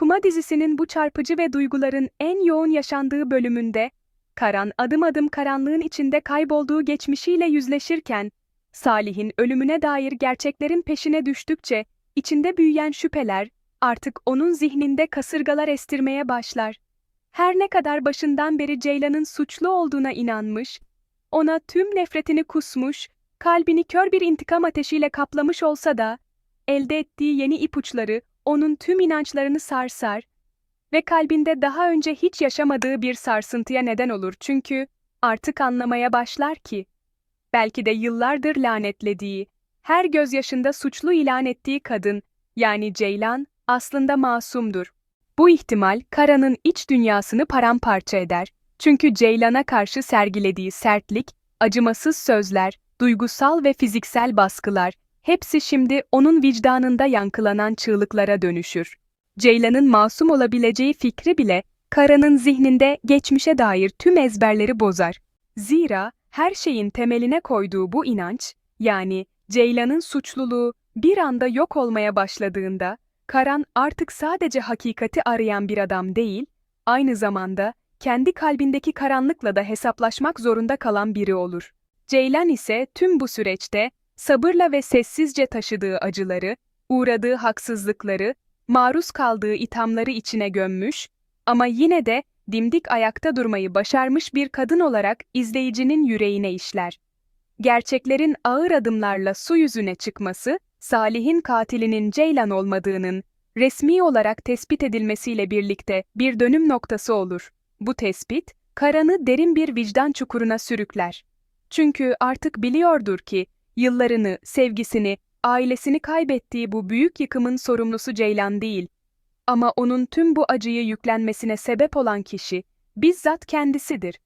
Kuma dizisinin bu çarpıcı ve duyguların en yoğun yaşandığı bölümünde, Karan adım adım karanlığın içinde kaybolduğu geçmişiyle yüzleşirken, Salih'in ölümüne dair gerçeklerin peşine düştükçe, içinde büyüyen şüpheler, artık onun zihninde kasırgalar estirmeye başlar. Her ne kadar başından beri Ceylan'ın suçlu olduğuna inanmış, ona tüm nefretini kusmuş, kalbini kör bir intikam ateşiyle kaplamış olsa da, elde ettiği yeni ipuçları onun tüm inançlarını sarsar ve kalbinde daha önce hiç yaşamadığı bir sarsıntıya neden olur çünkü artık anlamaya başlar ki, belki de yıllardır lanetlediği, her gözyaşında suçlu ilan ettiği kadın, yani Ceylan, aslında masumdur. Bu ihtimal Kara'nın iç dünyasını paramparça eder. Çünkü Ceylan'a karşı sergilediği sertlik, acımasız sözler, duygusal ve fiziksel baskılar, hepsi şimdi onun vicdanında yankılanan çığlıklara dönüşür. Ceylan'ın masum olabileceği fikri bile, Kara'nın zihninde geçmişe dair tüm ezberleri bozar. Zira her şeyin temeline koyduğu bu inanç, yani Ceylan'ın suçluluğu bir anda yok olmaya başladığında, Karan artık sadece hakikati arayan bir adam değil, aynı zamanda kendi kalbindeki karanlıkla da hesaplaşmak zorunda kalan biri olur. Ceylan ise tüm bu süreçte sabırla ve sessizce taşıdığı acıları, uğradığı haksızlıkları, maruz kaldığı ithamları içine gömmüş ama yine de dimdik ayakta durmayı başarmış bir kadın olarak izleyicinin yüreğine işler. Gerçeklerin ağır adımlarla su yüzüne çıkması, Salih'in katilinin Ceylan olmadığının resmi olarak tespit edilmesiyle birlikte bir dönüm noktası olur. Bu tespit, Karan'ı derin bir vicdan çukuruna sürükler. Çünkü artık biliyordur ki, yıllarını, sevgisini, ailesini kaybettiği bu büyük yıkımın sorumlusu Ceylan değil. Ama onun tüm bu acıyı yüklenmesine sebep olan kişi, bizzat kendisidir.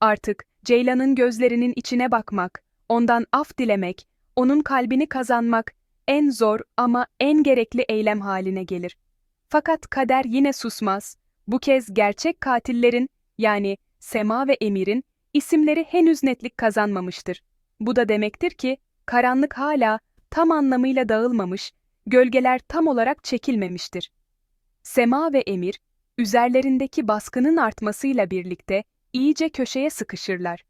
Artık Ceylan'ın gözlerinin içine bakmak, ondan af dilemek, onun kalbini kazanmak en zor ama en gerekli eylem haline gelir. Fakat kader yine susmaz. Bu kez gerçek katillerin, yani Sema ve Emir'in isimleri henüz netlik kazanmamıştır. Bu da demektir ki, karanlık hala tam anlamıyla dağılmamış, gölgeler tam olarak çekilmemiştir. Sema ve Emir, üzerlerindeki baskının artmasıyla birlikte iyice köşeye sıkışırlar.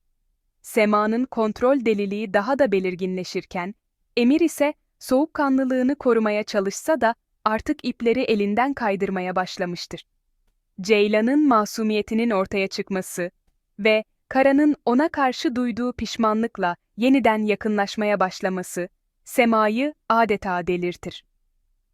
Sema'nın kontrol deliliği daha da belirginleşirken, Emir ise soğukkanlılığını korumaya çalışsa da artık ipleri elinden kaydırmaya başlamıştır. Ceylan'ın masumiyetinin ortaya çıkması ve Kara'nın ona karşı duyduğu pişmanlıkla yeniden yakınlaşmaya başlaması, Sema'yı adeta delirtir.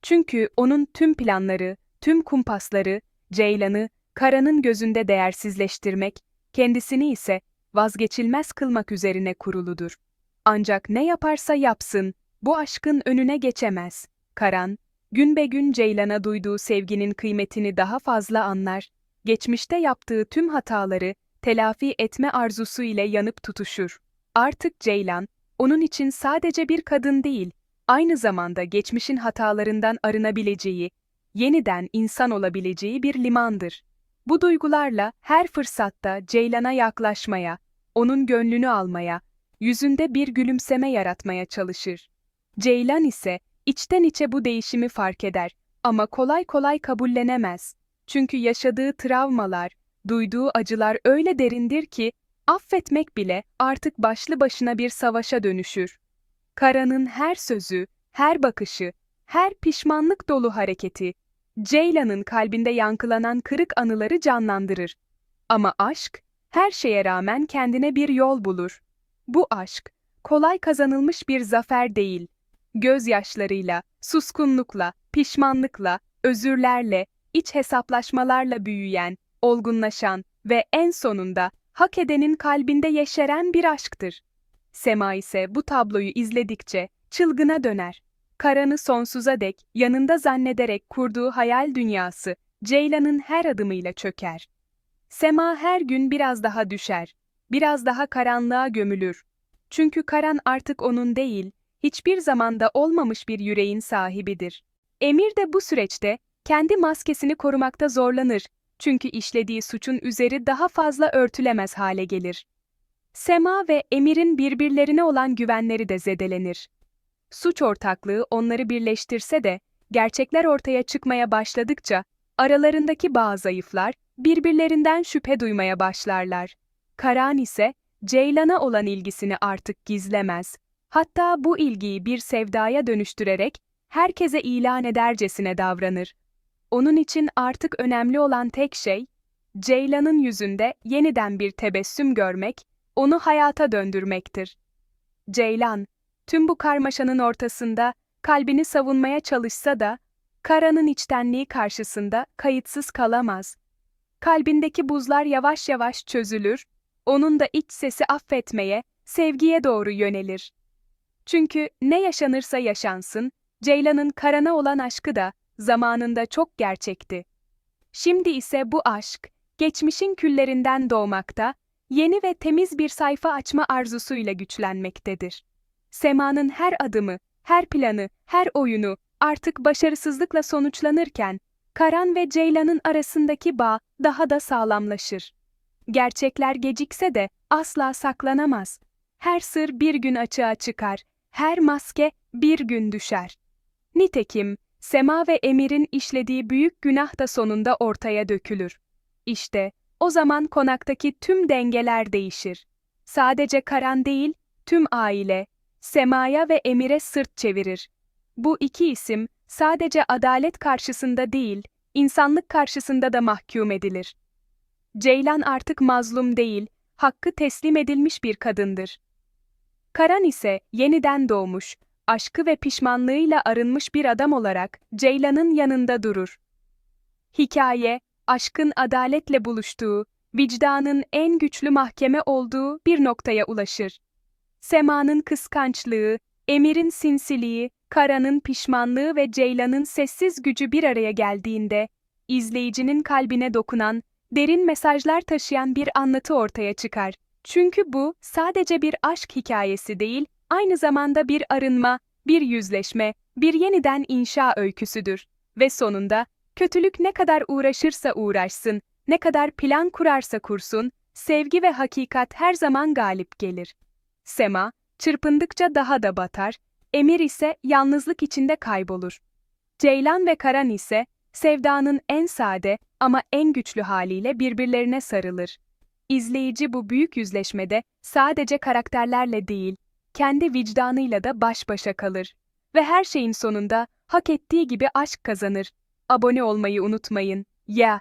Çünkü onun tüm planları, tüm kumpasları, Ceylan'ı Kara'nın gözünde değersizleştirmek, kendisini ise vazgeçilmez kılmak üzerine kuruludur. Ancak ne yaparsa yapsın, bu aşkın önüne geçemez. Karan, gün be gün Ceylan'a duyduğu sevginin kıymetini daha fazla anlar, geçmişte yaptığı tüm hataları telafi etme arzusu ile yanıp tutuşur. Artık Ceylan, onun için sadece bir kadın değil, aynı zamanda geçmişin hatalarından arınabileceği, yeniden insan olabileceği bir limandır. Bu duygularla her fırsatta Ceylan'a yaklaşmaya, onun gönlünü almaya, yüzünde bir gülümseme yaratmaya çalışır. Ceylan ise içten içe bu değişimi fark eder ama kolay kolay kabullenemez. Çünkü yaşadığı travmalar, duyduğu acılar öyle derindir ki affetmek bile artık başlı başına bir savaşa dönüşür. Kara'nın her sözü, her bakışı, her pişmanlık dolu hareketi Ceylan'ın kalbinde yankılanan kırık anıları canlandırır. Ama aşk her şeye rağmen kendine bir yol bulur. Bu aşk kolay kazanılmış bir zafer değil gözyaşlarıyla, suskunlukla, pişmanlıkla, özürlerle, iç hesaplaşmalarla büyüyen, olgunlaşan ve en sonunda hak edenin kalbinde yeşeren bir aşktır. Sema ise bu tabloyu izledikçe çılgına döner. Karan'ı sonsuza dek yanında zannederek kurduğu hayal dünyası Ceylan'ın her adımıyla çöker. Sema her gün biraz daha düşer, biraz daha karanlığa gömülür. Çünkü Karan artık onun değil, hiçbir zamanda olmamış bir yüreğin sahibidir. Emir de bu süreçte kendi maskesini korumakta zorlanır çünkü işlediği suçun üzeri daha fazla örtülemez hale gelir. Sema ve Emir'in birbirlerine olan güvenleri de zedelenir. Suç ortaklığı onları birleştirse de, gerçekler ortaya çıkmaya başladıkça aralarındaki bağ zayıflar, birbirlerinden şüphe duymaya başlarlar. Karan ise, Ceylan'a olan ilgisini artık gizlemez. Hatta bu ilgiyi bir sevdaya dönüştürerek, herkese ilan edercesine davranır. Onun için artık önemli olan tek şey, Ceylan'ın yüzünde yeniden bir tebessüm görmek, onu hayata döndürmektir. Ceylan, tüm bu karmaşanın ortasında kalbini savunmaya çalışsa da, Kara'nın içtenliği karşısında kayıtsız kalamaz. Kalbindeki buzlar yavaş yavaş çözülür, onun da iç sesi affetmeye, sevgiye doğru yönelir. Çünkü ne yaşanırsa yaşansın, Ceylan'ın Karan'a olan aşkı da zamanında çok gerçekti. Şimdi ise bu aşk, geçmişin küllerinden doğmakta, yeni ve temiz bir sayfa açma arzusuyla güçlenmektedir. Sema'nın her adımı, her planı, her oyunu artık başarısızlıkla sonuçlanırken, Karan ve Ceylan'ın arasındaki bağ daha da sağlamlaşır. Gerçekler gecikse de asla saklanamaz. Her sır bir gün açığa çıkar, her maske bir gün düşer. Nitekim, Sema ve Emir'in işlediği büyük günah da sonunda ortaya dökülür. İşte, o zaman konaktaki tüm dengeler değişir. Sadece Karan değil, tüm aile, Sema'ya ve Emir'e sırt çevirir. Bu iki isim, sadece adalet karşısında değil, insanlık karşısında da mahkum edilir. Ceylan artık mazlum değil, hakkı teslim edilmiş bir kadındır. Karan ise yeniden doğmuş, aşkı ve pişmanlığıyla arınmış bir adam olarak Ceylan'ın yanında durur. Hikaye, aşkın adaletle buluştuğu, vicdanın en güçlü mahkeme olduğu bir noktaya ulaşır. Sema'nın kıskançlığı, Emir'in sinsiliği, Kara'nın pişmanlığı ve Ceylan'ın sessiz gücü bir araya geldiğinde, izleyicinin kalbine dokunan, derin mesajlar taşıyan bir anlatı ortaya çıkar. Çünkü bu sadece bir aşk hikayesi değil, aynı zamanda bir arınma, bir yüzleşme, bir yeniden inşa öyküsüdür. Ve sonunda, kötülük ne kadar uğraşırsa uğraşsın, ne kadar plan kurarsa kursun, sevgi ve hakikat her zaman galip gelir. Sema, çırpındıkça daha da batar, Emir ise yalnızlık içinde kaybolur. Ceylan ve Karan ise, sevdanın en sade ama en güçlü haliyle birbirlerine sarılır. İzleyici bu büyük yüzleşmede sadece karakterlerle değil, kendi vicdanıyla da baş başa kalır. Ve her şeyin sonunda hak ettiği gibi aşk kazanır. Abone olmayı unutmayın. Ya.